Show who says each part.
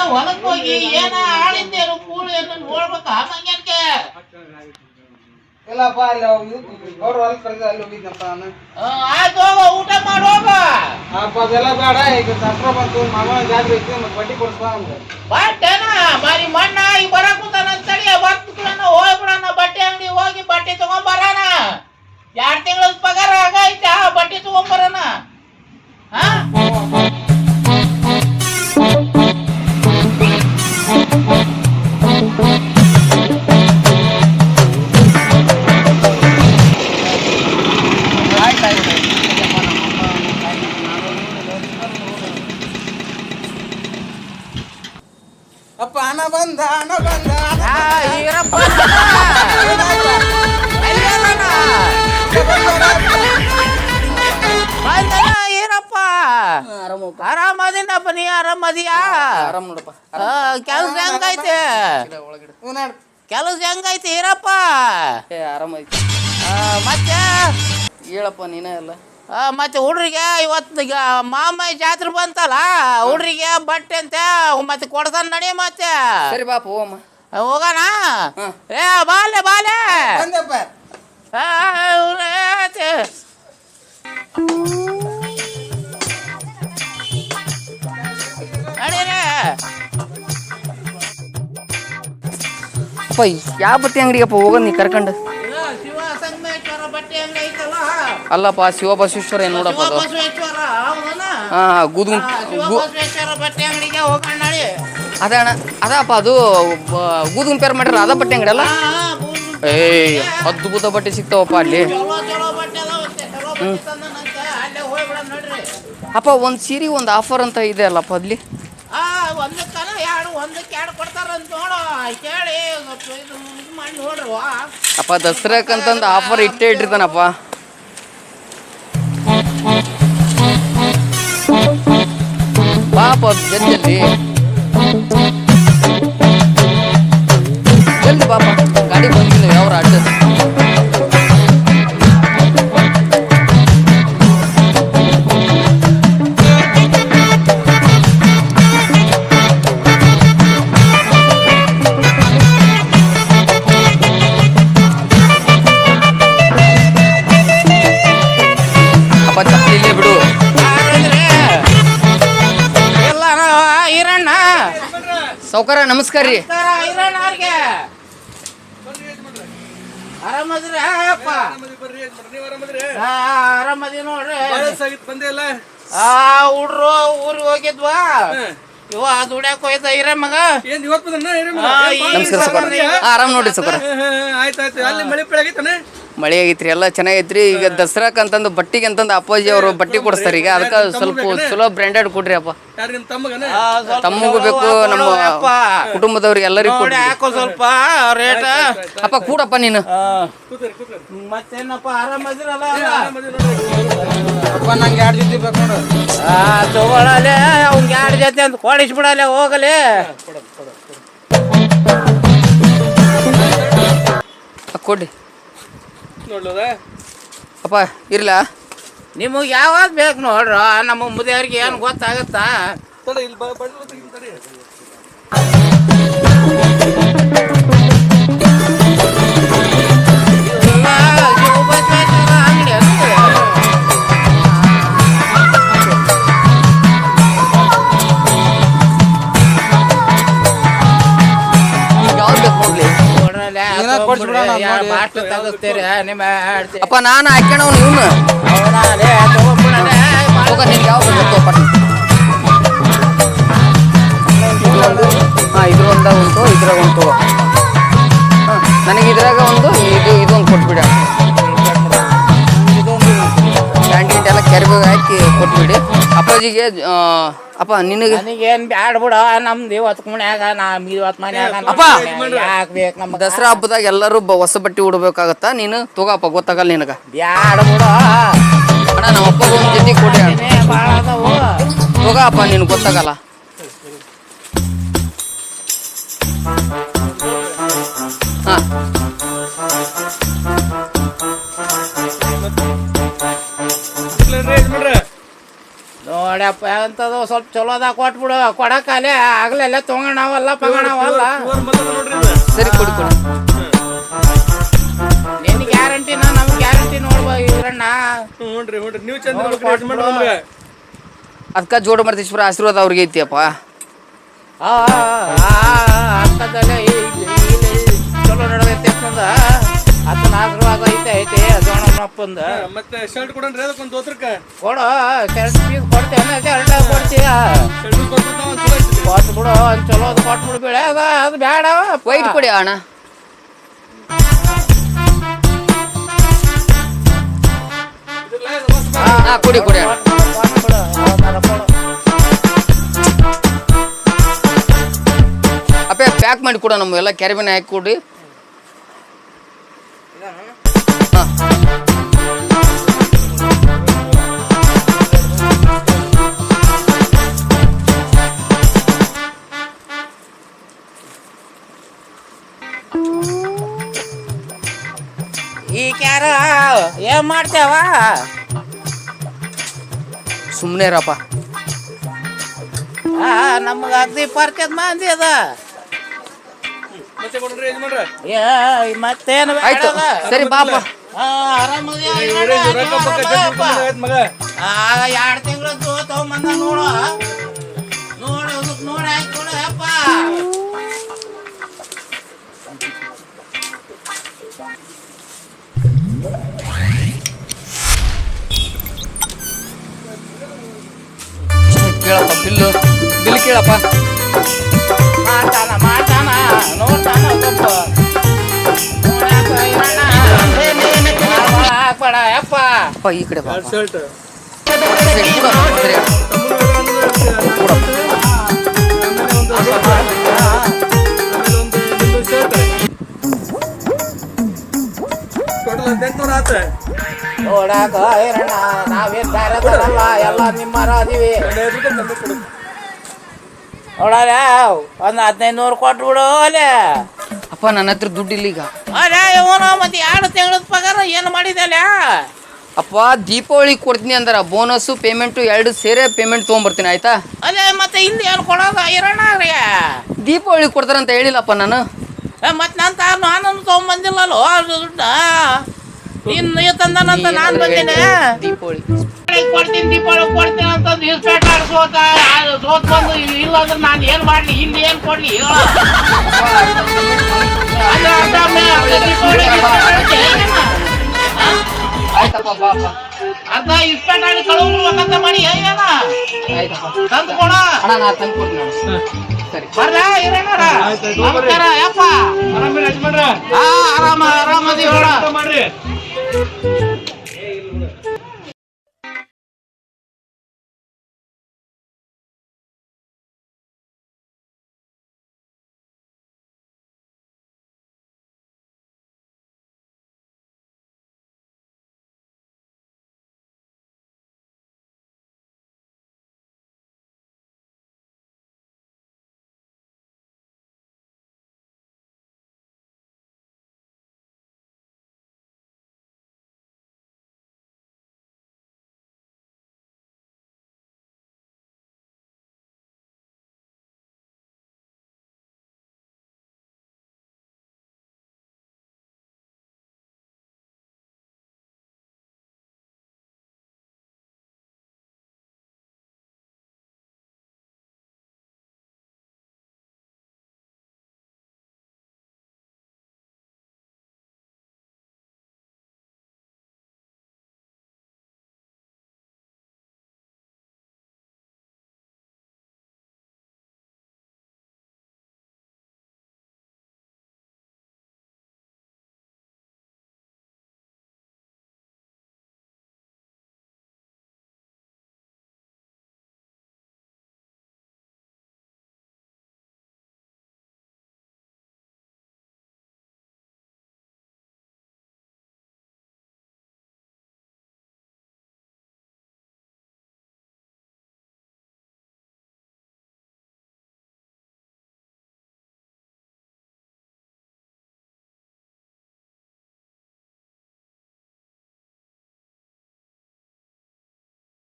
Speaker 1: ಏ ಹೊಲಕ್ ಹೋಗಿ ಏನ ಆಳಿದ್ದೇನು ಕೂಳು ಏನು ನೋಡ್ಬೇಕಾ ಮಂಗ್ಯಾನ್ಕೆ
Speaker 2: ಇಲ್ಲಪ್ಪ ಅಲ್ಲಿ ಅವ್ರು ಹೊಲ ಕರೆದ ಅಲ್ಲಿ ಹೋಗಿದ್ನಪ್ಪ ನಾನು.
Speaker 1: ಆಯ್ತು ಹೋಗ ಊಟ ಮಾಡೋಗ
Speaker 2: ಅಪ್ಪ ಅದೆಲ್ಲ ಬೇಡ ಈಗ ದಸರಾ ಬಂತು ಮಗನ ಜಾತ್ರೆ ಐತಿ ಮತ್ತೆ ಬಡ್ಡಿ ಕೊಡಿಸ್ಬಾ ಅಂದ
Speaker 1: ಬಟ್ಟೆನ?
Speaker 2: ಬಂದ. ಹಣ
Speaker 1: ಆ, ಈರಪ್ಪ ಎಲ್ಲಿಯಾದನ? ಬಂದನ ಈರಪ್ಪ.
Speaker 2: ಆರಾಮಪ್ಪ.
Speaker 1: ಆರಾಮದಿನಪ್ಪ ನೀ ಆರಾಮದಿಯಾ?
Speaker 2: ಆರಾಮ್ ನೋಡಪ್ಪ
Speaker 1: ಆ, ಕೆಲ್ಸ ಹೆಂಗೈತೆ?
Speaker 2: ಒಳಗಡೆ ಹ್ಞೂ
Speaker 1: ಕೆಲಸ ಹೆಂಗೈತೆ ಈರಪ್ಪ?
Speaker 2: ಏ ಆರಾಮೈತಿ.
Speaker 1: ಆ, ಮತ್ತೆ?
Speaker 2: ಹೇಳಪ್ಪ ನೀನೇ ಎಲ್ಲ
Speaker 1: ಮತ್ತೆ ಹುಡ್ರಿಗೆ ಇವತ್ತು ಈಗ ಮಾಮಯ್ಯ ಜಾತ್ರೆ ಬಂತಲ್ಲ ಹುಡ್ರಿಗೆ ಬಟ್ಟೆ ಅಂತ ಮತ್ತೆ ಕೊಡ್ತಾನ ನಡಿ ಮತ್ತೆ.
Speaker 2: ಸರಿ ಬಾಪ ಹೋಗಮ್ಮ
Speaker 1: ಹೋಗೋಣ?
Speaker 2: ಹಾ.
Speaker 1: ಏ ಬಾಲೆ ಬಾಲೆ.
Speaker 2: ಬಂದಪ್ಪ
Speaker 1: ಆ, ಇವ್ರು ಏತೆ. ನಡೀರಿ
Speaker 2: ಅಪ್ಪ ಯಾವ ಬಟ್ಟೆ ಅಂಗಡಿಗಪ್ಪ ಹೋಗೋದು ನೀ ಕರ್ಕೊಂಡು? ಅಲ್ಲಪ್ಪ ಶಿವಬಸವೇಶ್ವರ ಏನು ನೋಡಪ್ಪ ಅದು ಹಾಂ
Speaker 1: ನಡಿ
Speaker 2: ಅದ ಅಣ್ಣ ಅದಪ್ಪ ಅದು ಗೂದು ಪೇರ್ ಮಾಡ್ಯಾರ ಅದ ಬಟ್ಟೆ ಅಂಗಡಿ ಅಲ್ಲ? ಏಯ್ ಅದ್ಭುತ ಬಟ್ಟೆ ಸಿಗ್ತಾವಪ್ಪ ಅಲ್ಲಿ. ಅಪ್ಪ ಒಂದು ಸೀರೆ ಒಂದು ಆಫರ್ ಅಂತ ಇದೆ ಅಲ್ಲಪ್ಪ ಅಲ್ಲಿ? ಅಪ್ಪ ದಸರಾಕಂತಂದು ಆಫರ್ ಇಟ್ಟೇ ಇಟ್ಟಿರ್ತಾನಪ್ಪ. பாப்போம் ஜெல்லி ஜெல்லி பாப்பா.
Speaker 1: கடி கொஞ்சம் எவ்வளோ அட்டு
Speaker 2: ಸೌಕರ ನಮಸ್ಕಾರ ರೀ.
Speaker 1: ಆರಾಮದಿ ನೋಡ್ರಿ. ಆ ಹುಡ್ರು ಊರಿಗೆ ಹೋಗಿದ್ವಾ? ಇವ ದುಡ್ಯಾಕ ಹೋಯ್ತ ಈರಮ್ಮಗ
Speaker 3: ಏನ್ ಇವತ್ತು ಬಂದಣ್ಣ? ಏನ್
Speaker 1: ಆ, ಈಗ
Speaker 2: ನಮಸ್ಕಾರ ಸೌಕರ.
Speaker 1: ಬಂದ ಈಗ.
Speaker 2: ಆರಾಮ್ ನೋಡ್ರಿ ಸೌಕರ.
Speaker 3: ಆಯ್ತಾಯ್ತು ಹಾ, ಆಯ್ತ್ ಆಯ್ತು. ಅಲ್ಲಿ ಮಳೆ ಬೆಳೆ ಆಗೈತನ
Speaker 2: ಮಳೆ ಆಗೈತ್ರಿ ಎಲ್ಲ ಚೆನ್ನಾಗೈತ್ರಿ. ಈಗ ದಸರಾಕ್ ಅಂತಂದು ಬಟ್ಟಿಗೆ ಅಂತಂದು ಅಪ್ಪಾಜಿ ಅವರು ಬಟ್ಟಿ ಕೊಡಿಸ್ತಾರೆ. ಈಗ ಅದಕ್ಕೆ ಸ್ವಲ್ಪ ಚಲೋ ಬ್ರ್ಯಾಂಡೆಡ್ ಕೊಡ್ರಿ ಅಪ್ಪ. ತಮ್ಮಗೂ ಬೇಕು ನಮ್ಮ
Speaker 1: ಅಪ್ಪ.
Speaker 2: ಕುಟುಂಬದವ್ರಿಗೆ ಎಲ್ಲರಿಗೂ
Speaker 1: ನೋಡಿ
Speaker 2: ಕೊಡ್ರಿ.
Speaker 1: ಸ್ವಲ್ಪ ರೇಟ್.
Speaker 2: ಅಪ್ಪ ಕೂಡಪ್ಪ ನೀನು.
Speaker 3: ಕೂತ್ರಿ ಕೂತ್ರಿ.
Speaker 1: ಮತ್ತೇನಪ್ಪ ಆರಾಮದಿರಲ್ಲ
Speaker 2: ಅಪ್ಪ ನಂಗೆ ಎರಡು ಜೊತೆ ಬೇಕು ನೋಡು.
Speaker 1: ಆ ತಗೊಳಲೆ ಅವ್ನ್ ಎರಡು ಜೊತೆ ಅಂತ ಕೊಡಿಸ್ಬಿಡಲೆ ಹೋಗಲಿ.
Speaker 3: ಕೊಡಿ
Speaker 2: ಅಪ್ಪ ಇರ್ಲ?
Speaker 1: ನಿಮಗೆ ಯಾವಾಗ ಬೇಕು ನೋಡ್ರ? ನಮ್ಮ ಮುದಿಯವ್ರಿಗೆ ಏನು ಗೊತ್ತಾಗತ್ತಾ?
Speaker 3: ಇಲ್ಲ,
Speaker 1: ಬಾಟ್ಲು ತೆಗಿಸ್ತೀರಿ ನಿಮ್ಮ ಹೇಳ್ತಿ
Speaker 2: ಅಪ್ಪ ನಾನು ಹಾಕ್ಯಣವ್ ಇವನು. ಹೋಗ ನಿನ್ಗೆ ಯಾವ ಹಾಂ ಇದ್ರ ಒಂದ ಉಂಟು ಇದ್ರಾಗ ಉಂಟು ಹಾಂ ನನಗೆ ಇದ್ರಾಗ ಒಂದು ಇದು ಇದೊಂದು ಕೊಟ್ಬಿಡಿ. ಕ್ಯಾಂಟೀನ್ ಎಲ್ಲ ಕೆರೆಬೇಗ ಹಾಕಿ ಕೊಟ್ಬಿಡಿ. ಅಪ್ಪಾಜಿಗೆ ಅಪ್ಪ ನಿನಗೆ
Speaker 1: ನನಗೇನ್ ಬ್ಯಾಡ ಬಿಡ ನಮ್ದು ಇವತ್ತು ಮನ್ಯಾಗ ನಮ್ ಇವತ್ತು ಮನ್ಯಾಗ
Speaker 2: ಅಪ್ಪ!
Speaker 1: ಯಾಕೆ ಬೇಕು ನಮ್ಗೆ?
Speaker 2: ದಸರಾ ಹಬ್ಬದಾಗ ಎಲ್ಲರೂ ಬ- ಹೊಸ ಬಟ್ಟೆ ಉಡ್ಬೇಕಾಗತ್ತ? ನೀನು ತಗೋಪ್ಪ ಗೊತ್ತಾಗಲ್ಲ ನಿನಗ.
Speaker 1: ಬ್ಯಾಡ ಬಿಡ.
Speaker 2: ಅಣ್ಣ ನಮ್ಮ ಅಪ್ಪಗೆ ಒಂದು ಜೊತೆ ಕೊಡಿ ಅಣ್ಣ.
Speaker 1: ಏನೇ ಭಾಳ ಅದಾವು.
Speaker 2: ತಗೋಪ್ಪ ನೀನು ಗೊತ್ತಾಗಲ್ಲ.
Speaker 1: ನೋಡ್ಯಪ್ಪ ಎಂತದು ಸ್ವಲ್ಪ ಚಲೋದಾಗ ಕೊಟ್ಬಿಡು ಕೊಡಕಾಲೆ ಆಗ್ಲೆಲ್ಲ ತೊಗೊಂಡವಲ್ಲ ಪಗಣವಲ್ಲ.
Speaker 2: ಸರಿ ಕೊಡಿ ಕೊಡಿ
Speaker 1: ನಿನ್ ಗ್ಯಾರಂಟಿನ ನಮ್ ಗ್ಯಾರಂಟಿ ನೋಡ್ಬೋ ಇವ್ರಣ್ಣ.
Speaker 2: ಅದಕ್ಕೆ ಜೋಡ ಮರ್ತೇಶ್ವರ ಆಶೀರ್ವಾದ ಅವ್ರಿಗೆ ಐತಿಯಪ್ಪ
Speaker 1: ಆ ಅಂತದಲ್ಲೇ ಚಲೋ ನಡೆದೈತೆ ಅಂತಂದ ಅದನ್ನ ಆಶೀರ್ವಾದ ಐತೆ ಐತೆ ಅದೊಣಪ್ಪಂದ
Speaker 3: ಹಾ, ಮತ್ತೆ ಶರ್ಟ್ ಕೊಡನ್ರಿ ಅದಕ್ಕೆ ಒಂದು ದೋತ್ರಕ್ಕೆ
Speaker 1: ಕೊಡು ಶರ್ಟ್ ಪೀಸ್ ಕೊಡ್ತೇನೆ ಶರ್ಟ್ ಕೊಡ್ತೀಯ?
Speaker 3: ಶರ್ಟ್ ಕೊಟ್ಬಿಟ್ಟು ಒಂದು ಚಲೋ ಐತಿ
Speaker 1: ಕೊಟ್ಟು ಬಿಡು ಒಂದು ಚಲೋದು ಕೊಟ್ಬಿಡು ಬೇಡ ಅದ ಅದು ಬೇಡ.
Speaker 2: ವೈಟ್ ಕೊಡಿ ಅಣ್ಣ.
Speaker 3: ಇದಿಲ್ಲ, ಇದು ಮಸ್ತ್ ಬಾ.
Speaker 2: ಹಾ ಕೊಡಿ ಕೊಡಿ ಅಣ್ಣ
Speaker 1: ಕೊಟ್ಬಿಡು ಯಾವ್ದಾರ ಕೊಡು.
Speaker 2: ಅಪ್ಪೆ ಪ್ಯಾಕ್ ಮಾಡಿ ಕೊಡ ನಮ್ಗೆಲ್ಲ ಕ್ಯಾರಿಬನ್ ಹಾಕಿ ಕೊಡಿ. ಹಾ
Speaker 1: ಈ ಕ್ಯಾರ ಏನ್ ಮಾಡ್ತೇವ?
Speaker 2: ಸುಮ್ಮನೆ ಇರಪ್ಪ
Speaker 1: ಆ ನಮ್ಗ ಅಗ್ದಿ ಪರ್ಕದ್ ಮಾಂದಿ ಅದ. ಏ ಮತ್ತೇನು
Speaker 2: ಸರಿ ಬಾಪ
Speaker 1: ಎರಡ್ ತಿಂಗಳು ತಗೊಂಬಂದ ನೋಡು. ನೋಡು ಅದಕ್ಕೆ ನೋಡಿ ಹಾಕಿ
Speaker 2: ಕೇಳಪ್ಪ ಬಿಲ್ಲು ಬಿಲ್ ಕೇಳಪ್ಪ.
Speaker 1: ಮಾಡ್ತಾನ ಮಾಡ್ತಾನ ನೋಡ್ತಾನ ಸ್ವಲ್ಪ
Speaker 2: ಶರ್ಟ್ ಈ ಕಡೆ
Speaker 1: ನೋಡಾಕ ನಾವೇನ್ ಬೇರೆದಲ್ಲ ಎಲ್ಲ ನಿಮ್ಮರ ಅದೀವಿ ನೋಡಲ್ಲ ಒಂದ್ ಹದಿನೈದು ನೂರು ಕೊಟ್ಟು ಬಿಡು ಅಲ್ಲೇ
Speaker 2: ಅಪ್ಪ ನನ್ನ ಹತ್ರ ದುಡ್ಡಿಲ್ಲ ಈಗ.
Speaker 1: ಅಲ್ಲೇ ಇವನು ಮತ್ತೆ ಎರಡು ತಿಂಗಳದ ಪಗಾರ ಏನು ಮಾಡಿದಲ್ಲ?
Speaker 2: ಅಪ್ಪ ದೀಪಾವಳಿ ಕೊಡ್ತೀನಿ ಅಂದ್ರ. ಬೋನಸ್ ಪೇಮೆಂಟು ಎರಡು ಸೇರೆ ಪೇಮೆಂಟ್ ತೊಗೊಂಬರ್ತೀನಿ ಆಯ್ತಾ?
Speaker 1: ಅದೇ ಮತ್ತೆ ಹಿಂದೆ ಏನು ಕೊಡೋದು? ಇರೋಣ
Speaker 2: ದೀಪಾವಳಿ ಕೊಡ್ತಾರಂತ ಹೇಳಿಲ್ಲಪ್ಪ ನಾನು.
Speaker 1: ಮತ್ತೆ ನಂತ ನಾನು ತೊಗೊಂಬಂದಿಲ್ಲಲ್ಲೋ? ದುಡ್ಡ? ಇನ್ನು ತಂದನಂತ ನಾನು ಬಂದಿನ.
Speaker 2: ದೀಪಾವಳಿ.
Speaker 1: ಕೊಡ್ತೀನಿ ದೀಪಾವಳಿ ಕೊಡ್ತೀನಿ ಅಂತ ಇಸ್ಪೇಟ್ ಆಡ್ ಸೋತ ಸೋತ್ ಬಂದು ಇಲ್ಲ ಅಂದ್ರೆ ನಾನು ಏನು ಮಾಡ್ಲಿ? ಇಲ್ಲಿ ಏನು ಕೊಡ್ಲಿ? ಹೇಳು.
Speaker 2: ಆಯ್ತಪ್ಪ ಬಾಪ
Speaker 1: ಅರ್ಧ ಇಸ್ಪೇಟ್ ಆಡಿ ಕಳ್ಕೊಂಡ್ಬೇಕಂತ ಮಾಡಿ ಏನ
Speaker 2: ಆಯ್ತಪ್ಪ.
Speaker 1: ತಂದು ಕೊಡ
Speaker 2: ಅಣ್ಣ ನಾ ತಂದು ಕೊಡ್ತೀನಿ ಸರಿ.
Speaker 1: ನಮಸ್ಕಾರ ಯಪ್ಪ.
Speaker 3: ಆರಾಮಿಲ್ಲ ಯಜಮಾನ್ರೆ?
Speaker 1: ಆ ಆರಾಮ ಆರಾಮದಿ
Speaker 3: ಮಾಡ್ರಿ.